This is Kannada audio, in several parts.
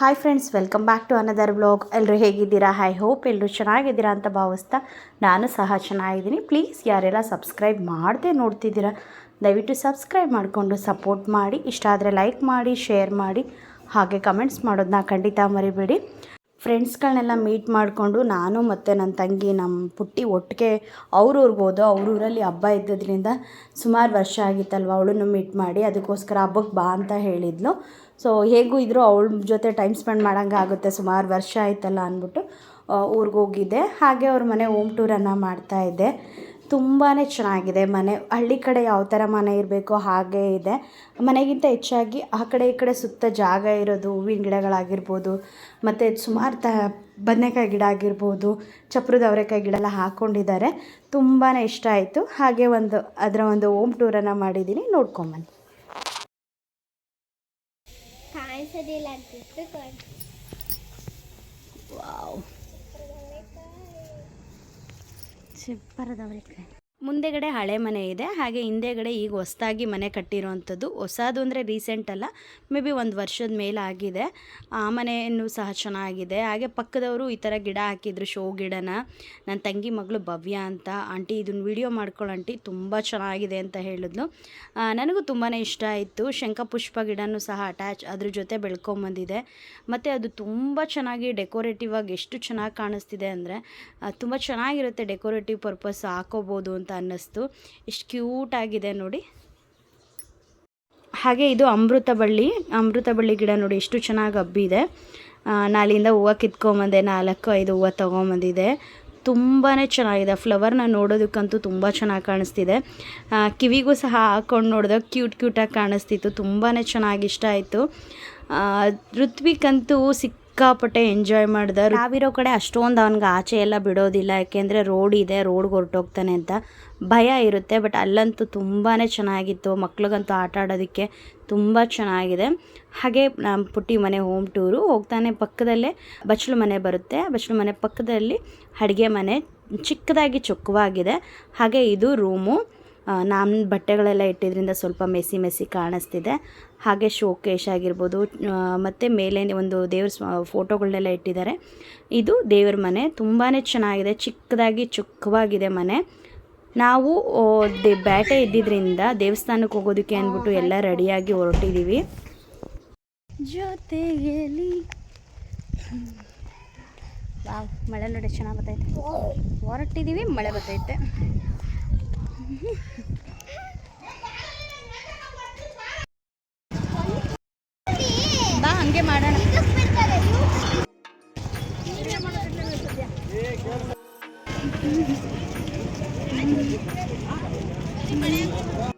Hi friends welcome back to another blog ಎಲ್ಲರೂ ಹೇಗಿದ್ದೀರಾ? ಹೈ ಹೋಪ್ ಎಲ್ಲರೂ ಚೆನ್ನಾಗಿದ್ದೀರಾ ಅಂತ ಭಾವಿಸ್ತಾ ನಾನು ಸಹ ಚೆನ್ನಾಗಿದ್ದೀನಿ. ಪ್ಲೀಸ್ ಯಾರೆಲ್ಲ ಸಬ್ಸ್ಕ್ರೈಬ್ ಮಾಡದೆ ನೋಡ್ತಿದ್ದೀರಾ, ದಯವಿಟ್ಟು ಸಬ್ಸ್ಕ್ರೈಬ್ ಮಾಡಿಕೊಂಡು ಸಪೋರ್ಟ್ ಮಾಡಿ. ಇಷ್ಟ ಆದರೆ ಲೈಕ್ ಮಾಡಿ ಶೇರ್ ಮಾಡಿ. ಹಾಗೆ ಕಮೆಂಟ್ಸ್ ಮಾಡೋದನ್ನ ಖಂಡಿತ ಮರಿಬೇಡಿ. ಫ್ರೆಂಡ್ಸ್ಗಳನ್ನೆಲ್ಲ ಮೀಟ್ ಮಾಡಿಕೊಂಡು ನಾನು ಮತ್ತು ನನ್ನ ತಂಗಿ, ನಮ್ಮ ಪುಟ್ಟಿ ಒಟ್ಟಿಗೆ ಅವ್ರ ಅವ್ರೂರಲ್ಲಿ ಹಬ್ಬ ಇದ್ದದ್ರಿಂದ ಸುಮಾರು ವರ್ಷ ಆಗಿತ್ತಲ್ವ ಅವಳನ್ನು ಮೀಟ್ ಮಾಡಿ. ಅದಕ್ಕೋಸ್ಕರ ಹಬ್ಬಕ್ಕೆ ಬಾ ಅಂತ ಹೇಳಿದ್ಲು. ಸೊ ಹೇಗೂ ಇದ್ದರೂ ಅವಳ ಜೊತೆ ಟೈಮ್ ಸ್ಪೆಂಡ್ ಮಾಡೋಂಗೆ ಆಗುತ್ತೆ. ಸುಮಾರು ವರ್ಷ ಆಯ್ತಲ್ಲ ಅಂದ್ಬಿಟ್ಟು ಊರಿಗೆ ಹೋಗಿದ್ದೆ. ಹಾಗೆ ಅವ್ರ ಮನೆ ಹೋಮ್ ಟೂರನ್ನು ಮಾಡ್ತಾಯಿದ್ದೆ ತುಂಬಾ ಚೆನ್ನಾಗಿದೆ. ಮನೆ, ಹಳ್ಳಿ ಕಡೆ ಯಾವ ಥರ ಮನೆ ಇರಬೇಕು ಹಾಗೇ ಇದೆ. ಮನೆಗಿಂತ ಹೆಚ್ಚಾಗಿ ಆ ಕಡೆ ಈ ಕಡೆ ಸುತ್ತ ಜಾಗ ಇರೋದು, ಹೂವಿನ ಗಿಡಗಳಾಗಿರ್ಬೋದು, ಮತ್ತು ಸುಮಾರು ತ, ಬದನೆಕಾಯಿ ಗಿಡ ಆಗಿರ್ಬೋದು, ಚಪ್ರದ ಅವರೆಕಾಯಿ ಗಿಡ ಎಲ್ಲ ಹಾಕ್ಕೊಂಡಿದ್ದಾರೆ ತುಂಬಾ ಇಷ್ಟ ಆಯಿತು. ಹಾಗೆ ಒಂದು, ಅದರ ಒಂದು ಹೋಮ್ ಟೂರನ್ನು ಮಾಡಿದ್ದೀನಿ ನೋಡ್ಕೊಂಬನ್ನಿ ఒకసారి ఇలా తిట్టుకోండి వావ్. సూపర్ దవరికాయ ಮುಂದೆಗಡೆ ಹಳೆ ಮನೆ ಇದೆ, ಹಾಗೆ ಹಿಂದೆಗಡೆ ಈಗ ಹೊಸದಾಗಿ ಮನೆ ಕಟ್ಟಿರೋವಂಥದ್ದು. ಹೊಸದು ಅಂದರೆ ರೀಸೆಂಟ್ ಅಲ್ಲ ಮೇ ಬಿ ಒಂದು ವರ್ಷದ ಮೇಲೆ ಆಗಿದೆ. ಆ ಮನೆಯನ್ನು ಸಹ ಚೆನ್ನಾಗಿದೆ. ಹಾಗೆ ಪಕ್ಕದವರು ಈ ಥರ ಗಿಡ ಹಾಕಿದ್ರು, ಶೋ ಗಿಡನ. ನನ್ನ ತಂಗಿ ಮಗಳು ಭವ್ಯ ಅಂತ. ಆಂಟಿ ಇದನ್ನು ವಿಡಿಯೋ ಮಾಡ್ಕೊಳ್ಳೋ ಆಂಟಿ, ತುಂಬ ಚೆನ್ನಾಗಿದೆ ಅಂತ ಹೇಳಿದ್ಲು. ನನಗೂ ತುಂಬಾ ಇಷ್ಟ ಆಯಿತು. ಶಂಖಪುಷ್ಪ ಗಿಡನೂ ಸಹ ಅಟ್ಯಾಚ್ ಅದ್ರ ಜೊತೆ ಬೆಳ್ಕೊಂಬಂದಿದೆ. ಮತ್ತು ಅದು ತುಂಬ ಚೆನ್ನಾಗಿ ಡೆಕೋರೇಟಿವ್ ಆಗಿ ಎಷ್ಟು ಚೆನ್ನಾಗಿ ಕಾಣಿಸ್ತಿದೆ ಅಂದರೆ ತುಂಬ ಚೆನ್ನಾಗಿರುತ್ತೆ ಡೆಕೋರೇಟಿವ್ ಪರ್ಪಸ್ ಹಾಕೋಬೋದು ಅಂತ ಅನ್ನಿಸ್ತು. ಎಷ್ಟು ಕ್ಯೂಟ್ ಆಗಿದೆ ನೋಡಿ. ಹಾಗೆ ಇದು ಅಮೃತ ಬಳ್ಳಿ ಅಮೃತ ಬಳ್ಳಿ ಗಿಡ ನೋಡಿ ಎಷ್ಟು ಚೆನ್ನಾಗಿ ಹಬ್ಬಿದೆ. ನಾಲಿಂದ ಹೂವು ಕಿತ್ಕೊಂಬಂದೆ, ನಾಲ್ಕು, ಐದು ಹೂವು ತೊಗೊಂಬಂದಿದೆ. ತುಂಬಾ ಚೆನ್ನಾಗಿದೆ. ಫ್ಲವರ್ನ ನೋಡೋದಕ್ಕಂತೂ ತುಂಬ ಚೆನ್ನಾಗಿ ಕಾಣಿಸ್ತಿದೆ. ಕಿವಿಗೂ ಸಹ ಹಾಕ್ಕೊಂಡು ನೋಡಿದಾಗ ಕ್ಯೂಟ್ ಕ್ಯೂಟಾಗಿ ಕಾಣಿಸ್ತಿತ್ತು. ತುಂಬಾ ಚೆನ್ನಾಗಿ ಇಷ್ಟ ಆಯಿತು. ಋತ್ವಿಕಂತೂ ಸಿಕ್ಕಾಪಟ್ಟೆ ಎಂಜಾಯ್ ಮಾಡ್ದೆ ನಾವಿರೋ ಕಡೆ ಅಷ್ಟೊಂದು ಅವ್ನಿಗೆ ಆಚೆ ಎಲ್ಲ ಬಿಡೋದಿಲ್ಲ, ಯಾಕೆಂದರೆ ರೋಡ್ ಇದೆ ರೋಡ್ಗೆ ಹೊರಟೋಗ್ತಾನೆ ಅಂತ ಭಯ ಇರುತ್ತೆ ಬಟ್ ಅಲ್ಲಂತೂ ತುಂಬಾ ಚೆನ್ನಾಗಿತ್ತು. ಮಕ್ಳಿಗಂತೂ ಆಟ ಆಡೋದಕ್ಕೆ ತುಂಬ ಚೆನ್ನಾಗಿದೆ. ಹಾಗೆ ನಮ್ಮ ಪುಟ್ಟಿ ಮನೆ ಹೋಮ್ ಟೂರು ಹೋಗ್ತಾನೆ ಪಕ್ಕದಲ್ಲೇ ಬಚ್ಚಲು ಮನೆ ಬರುತ್ತೆ. ಬಚ್ಚಲು ಮನೆ ಪಕ್ಕದಲ್ಲಿ ಅಡುಗೆ ಮನೆ ಚಿಕ್ಕದಾಗಿ ಚೊಕ್ಕವಾಗಿದೆ. ಹಾಗೆ ಇದು ರೂಮು ನಾನು ಬಟ್ಟೆಗಳೆಲ್ಲ ಇಟ್ಟಿದ್ರಿಂದ ಸ್ವಲ್ಪ ಮೆಸಿ ಮೆಸಿ ಕಾಣಿಸ್ತಿದೆ. ಹಾಗೆ ಶೋಕೇಶ್ ಆಗಿರ್ಬೋದು ಮತ್ತು ಮೇಲೆ ಒಂದು ದೇವ್ರ ಸ್ವ ಫೋಟೋಗಳನ್ನೆಲ್ಲ ಇಟ್ಟಿದ್ದಾರೆ. ಇದು ದೇವ್ರ ಮನೆ. ತುಂಬಾ ಚೆನ್ನಾಗಿದೆ. ಚಿಕ್ಕದಾಗಿ ಚುಕ್ಕವಾಗಿದೆ ಮನೆ. ನಾವು ದೇ, ಬ್ಯಾಟೆ ಇದ್ದಿದ್ದರಿಂದ ದೇವಸ್ಥಾನಕ್ಕೆ ಹೋಗೋದಕ್ಕೆ ಅಂದ್ಬಿಟ್ಟು ಎಲ್ಲ ರೆಡಿಯಾಗಿ ಹೊರಟಿದ್ದೀವಿ ಜೊತೆಯಲ್ಲಿ ಮಳೆ ನೋಡಿ ಚೆನ್ನಾಗಿ ಬರ್ತೈತೆ. ಹೊರಟಿದ್ದೀವಿ ಮಳೆ ಬರ್ತೈತೆ. ಬಾ ಹಂಗೆ ಮಾಡೋಣ. ಏನವ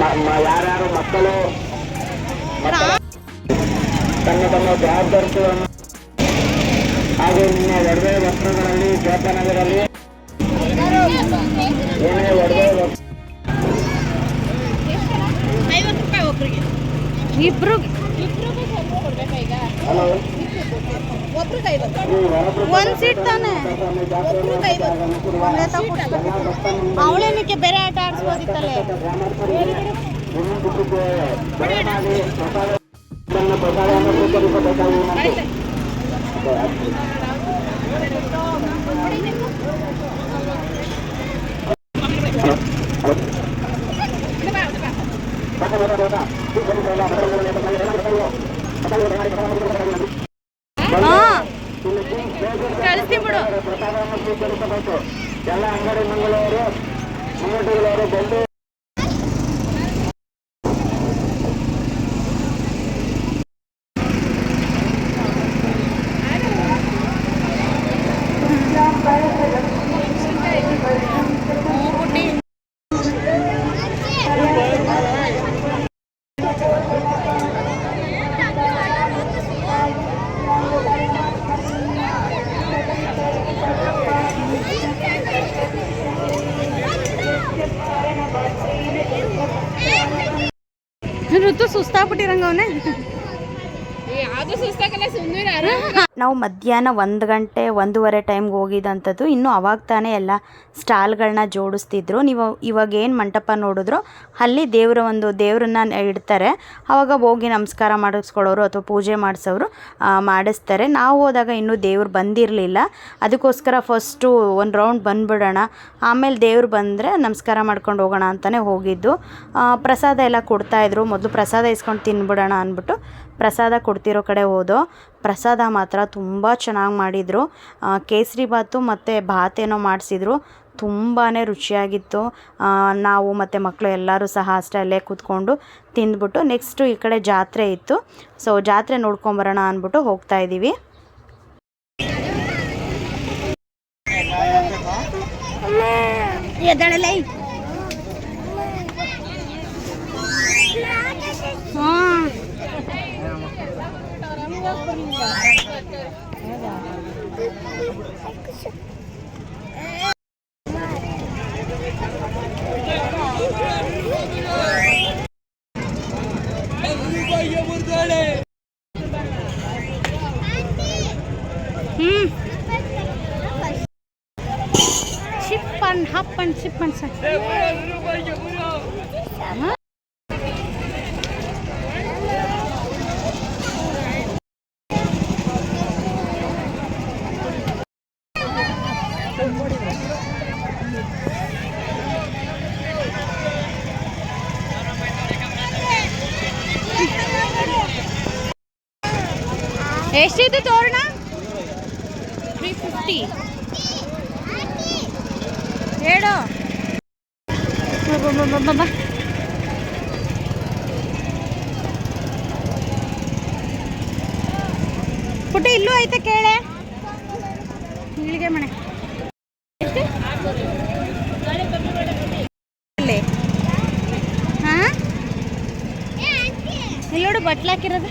ಮ- ಯಾರ್ಯಾರು ಮಕ್ಕಳು ತನ್ನ ತಮ್ಮ ಜವಾಬ್ದಾರಿಗಳನ್ನು ಹಾಗೂ ಇನ್ನ ಒಡವೆ ವಸ್ತ್ರಗಳಲ್ಲಿ ಜೋಪಾನವಿರಲಿ ಏನೇ ಒಡವೆ ವಸ್ತ್ರ ಕೊಡ್ಬೇಕಾ ಈಗ? ಒಬ್ರಿಗೆ ಇಬ್ರು ಹಲೋ ಒಂದು ಸೀಟ್ ತಾನೆ ಒಂದೇ ಅವಳೇನಕ್ಕೆ ಬೇರೆ ಆಟ ಆಡಿಸ್ಬೋದಿತ್ತಲ್ಲೇ ಪ್ರಸಾದವನ್ನು ಸ್ವೀಕರಿಸಬೇಕಾಗಿ ಪ್ರಸಾದವನ್ನು ಸ್ವೀಕರಿಸಬೇಕು. ಎಲ್ಲ ಅಂಗಡಿ ಮಂಗಳವರು ಮುಂಗಟ್ಟಿಗಳವರು ಬಂದು ね。ನಾವು ಮಧ್ಯಾಹ್ನ ಒಂದು ಗಂಟೆ, ಒಂದೂವರೆ ಟೈಮ್ಗೆ ಹೋಗಿದ್ದಂಥದ್ದು ಇನ್ನು ಅವಾಗ ತಾನೇ ಎಲ್ಲ ಸ್ಟಾಲ್ಗಳನ್ನ ಜೋಡಿಸ್ತಿದ್ರು. ನೀವು ಇವಾಗ ಏನು ಮಂಟಪ ನೋಡಿದ್ರು ಅಲ್ಲಿ ದೇವರ ಒಂದು ದೇವ್ರನ್ನ ಇಡ್ತಾರೆ. ಆವಾಗ ಹೋಗಿ ನಮಸ್ಕಾರ ಮಾಡಿಸ್ಕೊಳ್ಳೋರು ಅಥವಾ ಪೂಜೆ ಮಾಡಿಸೋರು ಮಾಡಿಸ್ತಾರೆ. ನಾವು ಹೋದಾಗ ಇನ್ನೂ ದೇವ್ರು ಬಂದಿರಲಿಲ್ಲ. ಅದಕ್ಕೋಸ್ಕರ ಫಸ್ಟು ಒಂದು ರೌಂಡ್ ಬಂದುಬಿಡೋಣ. ಆಮೇಲೆ ದೇವ್ರು ಬಂದರೆ ನಮಸ್ಕಾರ ಮಾಡ್ಕೊಂಡು ಹೋಗೋಣ ಅಂತಲೇ ಹೋಗಿದ್ದು. ಪ್ರಸಾದ ಎಲ್ಲ ಕೊಡ್ತಾಯಿದ್ರು ಮೊದಲು ಪ್ರಸಾದ ಇಸ್ಕೊಂಡು ತಿನ್ಬಿಡೋಣ ಅಂದ್ಬಿಟ್ಟು ಪ್ರಸಾದ ಕೊಡ್ತಿರೋ ಕಡೆ ಹೋದೋ. ಪ್ರಸಾದ ಮಾತ್ರ ತುಂಬ ಚೆನ್ನಾಗಿ ಮಾಡಿದರು. ಕೇಸರಿ ಬಾತು ಮತ್ತು ಭಾತ್ ಏನೋ ಮಾಡಿಸಿದ್ರು. ತುಂಬಾ ರುಚಿಯಾಗಿತ್ತು. ನಾವು ಮತ್ತು ಮಕ್ಕಳು ಎಲ್ಲರೂ ಸಹ ಅಷ್ಟೇ ಅಲ್ಲೇ ಕೂತ್ಕೊಂಡು ತಿಂದ್ಬಿಟ್ಟು ನೆಕ್ಸ್ಟು ಈ ಕಡೆ ಜಾತ್ರೆ ಇತ್ತು. ಸೊ ಜಾತ್ರೆ ನೋಡ್ಕೊಂಬರೋಣ ಅಂದ್ಬಿಟ್ಟು ಹೋಗ್ತಾ ಇದ್ದೀವಿ ಎದ್ದಳಲೇ ಹ್ಞೂ ಚಿಪ್ ಅಂಡ್ ಹಪ್ ಎಷ್ಟಿತ್ತು ತೋರಣ ತ್ರೀ ಫಿಫ್ಟಿ ಹೇಳು ಅಬ್ಬಬ್ಬಬ್ಬಬ್ಬ. ಪುಟ್ಟ ಇಲ್ಲೂ ಐತೆ ಕೇಳೆ ಇಲ್ಲಿಗೆ ಮನೆ ಇಲ್ಲಿ ಹಾ ಇಲ್ಲಿ ನೋಡು ಬಟ್ಲಾಕಿರೋದು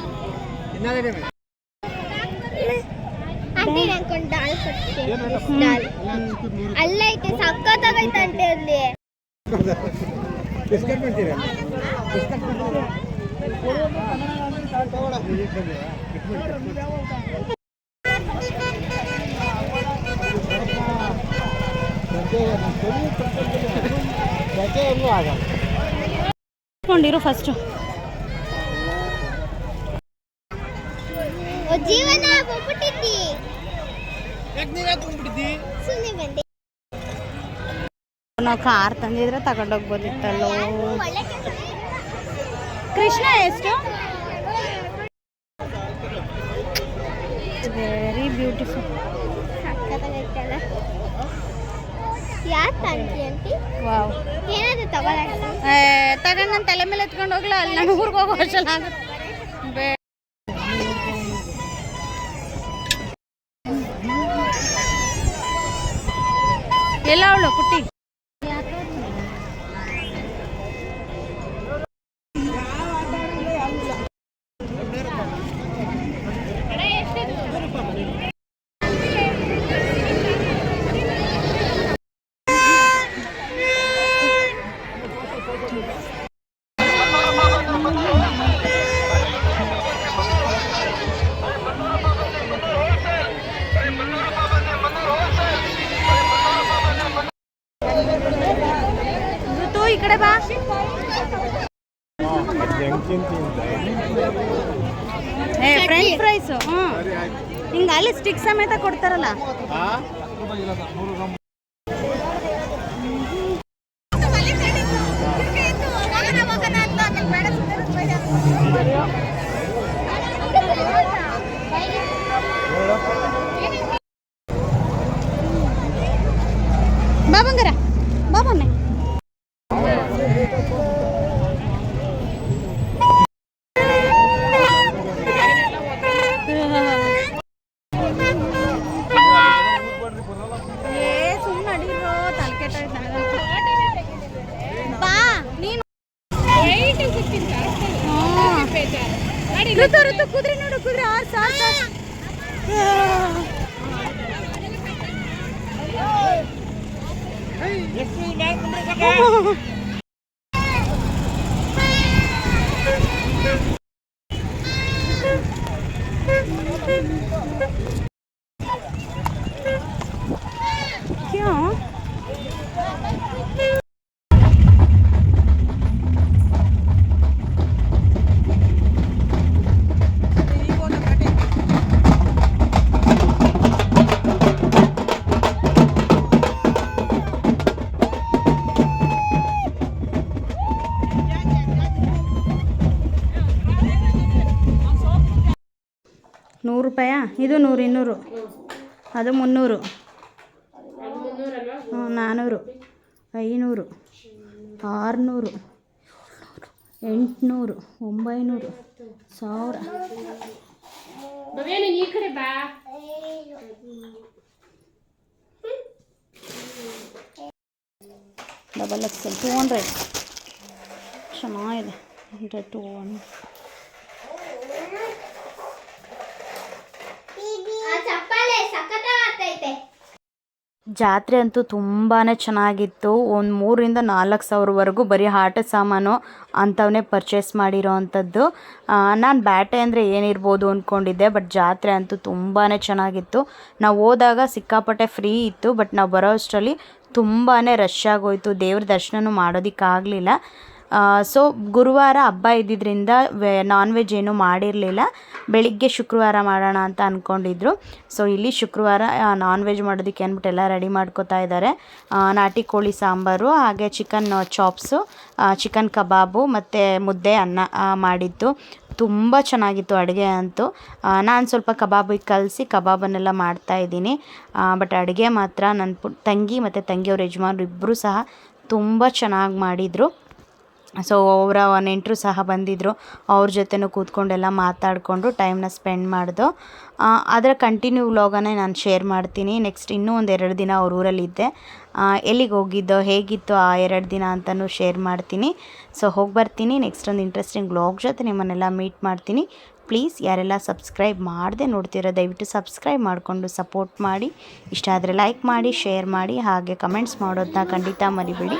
ಆಂಟಿ ನಂಗೊಂದು ಡಾಲ್ ಕೊಡ್ತೀನಿ. ಡಾಲ್ ಅಲ್ಲ ಐತೆ ಅಲ್ಲಿ. ಕೊಂಡಿರು ಫಸ್ಟು ಜೀವನ ಹೋಗ್ಬಿಟ್ಟಿದ್ದಿ. ಸುಮ್ಮನೆ ಬಂದೆ. ನಾವು ಕಾರ್ ತಂದಿದ್ರೆ ತಗೊಂಡೋಗ್ಬೋದಿತ್ತಲ್ಲೋ. ಕೃಷ್ಣ ಎಷ್ಟು? Very beautiful aunty? ನನ್ನ ತಲೆ ಮೇಲೆ ಎತ್ಕೊಂಡು ಹೋಗ್ಲಾ. ಅಲ್ಲಿ ನಾನು ಊರಿಗೆ ಹೋಗೋ ಫ್ರೆಂಚ್ ಫ್ರೈಸು ಹ್ಞೂ ಹಿಂಗೆ ಅಲ್ಲಿ ಸ್ಟಿಕ್ ಸಮೇತ ಕೊಡ್ತಾರಲ್ಲ. 你应该你 ಇದು ನೂರು ಇನ್ನೂರು. ಅದು ಮುನ್ನೂರು. ಹ್ಞೂ ನಾನ್ನೂರು ಐನೂರು. ಆರುನೂರು. ಎಂಟುನೂರು. ಒಂಬೈನೂರು. ಸಾವಿರ. ಡಬಲ್ ಎಕ್ಸೆಲ್ ಟೂ ಹಂಡ್ರೆಡ್ ಚೆನ್ನಾಗಿದೆ ಹಂಡ್ರೆಡ್ ಟು ಒನ್ ಆಗ್ತೈತೆ ಜಾತ್ರೆ ಅಂತೂ ತುಂಬಾ ಚೆನ್ನಾಗಿತ್ತು. ಒಂದು ಮೂರರಿಂದ ನಾಲ್ಕು ಸಾವಿರವರೆಗೂ ಬರೀ ಆಟ ಸಾಮಾನು ಅಂಥವನ್ನೇ ಪರ್ಚೇಸ್ ಮಾಡಿರೋ ಅಂಥದ್ದು ನಾನು ಬ್ಯಾಟೆ ಅಂದರೆ ಏನಿರ್ಬೋದು ಅಂದ್ಕೊಂಡಿದ್ದೆ ಬಟ್ ಜಾತ್ರೆ ಅಂತೂ ತುಂಬಾ ಚೆನ್ನಾಗಿತ್ತು. ನಾವು ಹೋದಾಗ ಸಿಕ್ಕಾಪಟ್ಟೆ ಫ್ರೀ ಇತ್ತು ಬಟ್ ನಾವು ಬರೋ ಅಷ್ಟರಲ್ಲಿ ತುಂಬಾ ರಶ್ ಆಗೋಯ್ತು. ದೇವ್ರ ದರ್ಶನನೂ ಮಾಡೋದಕ್ಕಾಗಲಿಲ್ಲ. ಸೊ ಗುರುವಾರ ಹಬ್ಬ ಇದ್ದಿದ್ದರಿಂದ ವೆ ನಾನ್ ವೆಜ್ ಏನೂ ಮಾಡಿರಲಿಲ್ಲ. ಬೆಳಿಗ್ಗೆ ಶುಕ್ರವಾರ ಮಾಡೋಣ ಅಂತ ಅಂದ್ಕೊಂಡಿದ್ರು ಸೊ ಇಲ್ಲಿ ಶುಕ್ರವಾರ ನಾನ್ ವೆಜ್ ಮಾಡೋದಕ್ಕೆ ಅಂದ್ಬಿಟ್ಟು ಎಲ್ಲ ರೆಡಿ ಮಾಡ್ಕೋತಾ ಇದ್ದಾರೆ. ನಾಟಿ ಕೋಳಿ ಸಾಂಬಾರು, ಹಾಗೆ ಚಿಕನ್ ಚಾಪ್ಸು ಚಿಕನ್ ಕಬಾಬು ಮತ್ತು ಮುದ್ದೆ ಅನ್ನ ಮಾಡಿದ್ದು. ತುಂಬ ಚೆನ್ನಾಗಿತ್ತು ಅಡುಗೆ ಅಂತೂ. ನಾನು ಸ್ವಲ್ಪ ಕಬಾಬಿಗೆ ಕಲಸಿ ಕಬಾಬನ್ನೆಲ್ಲ ಮಾಡ್ತಾಯಿದ್ದೀನಿ ಬಟ್ ಅಡುಗೆ ಮಾತ್ರ ನನ್ನ ತಂಗಿ ಮತ್ತು ತಂಗಿಯವ್ರ ಯಜಮಾನರು ಇಬ್ಬರೂ ಸಹ ತುಂಬ ಚೆನ್ನಾಗಿ ಮಾಡಿದರು. ಸೊ ಅವರ ನೆಂಟರು ಸಹ ಬಂದಿದ್ದರು ಅವ್ರ ಜೊತೆನೂ ಕೂತ್ಕೊಂಡೆಲ್ಲ ಮಾತಾಡಿಕೊಂಡು ಟೈಮ್ನ ಸ್ಪೆಂಡ್ ಮಾಡಿದೋ. ಅದರ ಕಂಟಿನ್ಯೂ ವ್ಲಾಗನ್ನೇ ನಾನು ಶೇರ್ ಮಾಡ್ತೀನಿ. ನೆಕ್ಸ್ಟ್ ಇನ್ನೂ ಒಂದು ಎರಡು ದಿನ ಅವ್ರ ಊರಲ್ಲಿದ್ದೆ. ಎಲ್ಲಿಗೆ ಹೋಗಿದ್ದೋ, ಹೇಗಿತ್ತು ಆ ಎರಡು ದಿನ ಅಂತಲೂ ಶೇರ್ ಮಾಡ್ತೀನಿ. ಸೊ ಹೋಗಿ ಬರ್ತೀನಿ. ನೆಕ್ಸ್ಟ್ ಒಂದು ಇಂಟ್ರೆಸ್ಟಿಂಗ್ ವ್ಲಾಗ್ ಜೊತೆ ನಿಮ್ಮನ್ನೆಲ್ಲ ಮೀಟ್ ಮಾಡ್ತೀನಿ. ಪ್ಲೀಸ್ ಯಾರೆಲ್ಲ ಸಬ್ಸ್ಕ್ರೈಬ್ ಮಾಡದೆ ನೋಡ್ತಿರೋ, ದಯವಿಟ್ಟು ಸಬ್ಸ್ಕ್ರೈಬ್ ಮಾಡಿಕೊಂಡು ಸಪೋರ್ಟ್ ಮಾಡಿ. ಇಷ್ಟ ಆದರೆ ಲೈಕ್ ಮಾಡಿ ಶೇರ್ ಮಾಡಿ, ಹಾಗೆ ಕಮೆಂಟ್ಸ್ ಮಾಡೋದನ್ನ ಖಂಡಿತ ಮರಿಬೇಡಿ.